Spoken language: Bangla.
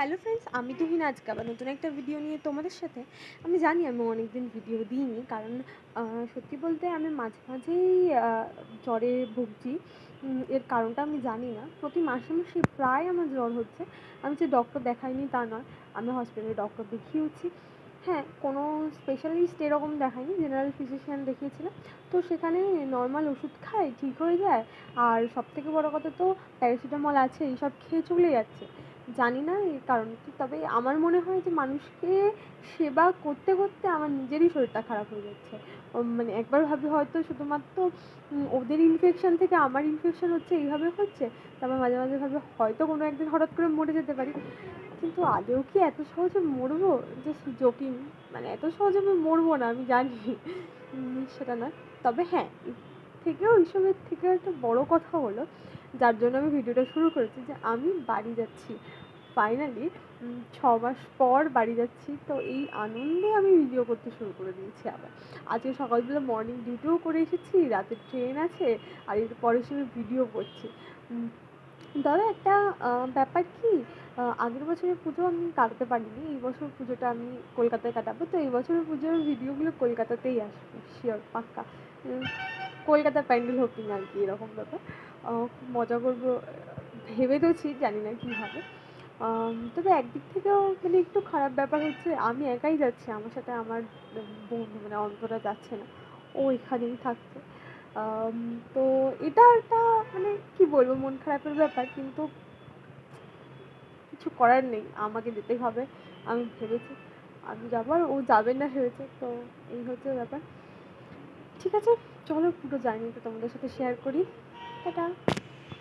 হ্যালো ফ্রেন্ডস, আমি তুহিন আজকে আবার নতুন একটা ভিডিও নিয়ে তোমাদের সাথে। আমি জানি আমি অনেক দিন ভিডিও দিইনি, কারণ সত্যি বলতে আমি মাঝে মাঝেই জ্বরে ভুগছি। এর কারণটা আমি জানি না। প্রতি মাসে মাসে প্রায় আমার জ্বর হচ্ছে। আমি যে ডক্টর দেখাইনি তা নয়, আমি হসপিটালে ডক্টর দেখিয়েছি হ্যাঁ কোনো স্পেশালিস্ট এরকম দেখাইনি জেনারেল ফিজিশিয়ান দেখিয়েছিলাম। তো সেখানে নর্মাল ওষুধ খাই, ঠিক হয়ে যায়। আর সবথেকে বড় কথা তো প্যারাসিটামল আছে, এইসব খেয়ে চলে যাচ্ছে। জানি না এর কারণ কি, তবে আমার মনে হয় যে মানুষকে সেবা করতে করতে আমার নিজেরই শরীরটা খারাপ হয়ে যাচ্ছে। মানে একবার ভাবি হয়তো শুধুমাত্র ওদের ইনফেকশন থেকে আমার ইনফেকশন হচ্ছে, এইভাবে হচ্ছে, তারপর মাঝে মাঝে ভাবি হয়তো কোনো একদিন হঠাৎ করে মরে যেতে পারি। কিন্তু আদেও কি এত সহজে মরবো? যে জোকিং মানে এত সহজে আমি মরবো না, আমি জানি। সেটা না তবে হ্যাঁ থেকেও, এইসবের থেকেও একটা বড় কথা হলো যার জন্য আমি ভিডিওটা শুরু করেছি যে আমি বাড়ি যাচ্ছি। ফাইনালি ছ মাস পর বাড়ি যাচ্ছি, তো এই আনন্দে আমি ভিডিও করতে শুরু করে দিয়েছি আবার। আজকে সকালবেলা মর্নিং ডিউটিও করে এসেছি, রাতে ট্রেন আছে, আর এর পরের সময় ভিডিও করছি। তবে একটা ব্যাপার কি আগের বছরের পুজো আমি কাটাতে পারিনি, এই বছর পুজোটা আমি কলকাতায় কাটাবো, তো এই বছরের পুজোর ভিডিওগুলো কলকাতাতেই আসবে শিওর পাক্কা। কলকাতার প্যান্ডেল হোপিং আর কি, এরকম ব্যাপার। খুব মজা করব। ভেবে তোছি জানি না কী হবে। তবে একদিক থেকেও মানে একটু খারাপ ব্যাপার হচ্ছে, আমি একাই যাচ্ছি, আমার সাথে আমার বন্ধু মানে অন্তরা যাচ্ছে না, ও এখানেই থাকছে। তো এটা একটা মানে কি বলব, মন খারাপের ব্যাপার, কিন্তু কিছু করার নেই, আমাকে যেতেই হবে, আমি ভেবেছি। আমি যাব আর ও যাবে না ভেবেছে, তো এই হচ্ছে ব্যাপার। ঠিক আছে? চলো পুরো জার্নিটা তোমাদের সাথে শেয়ার করি। টাটা।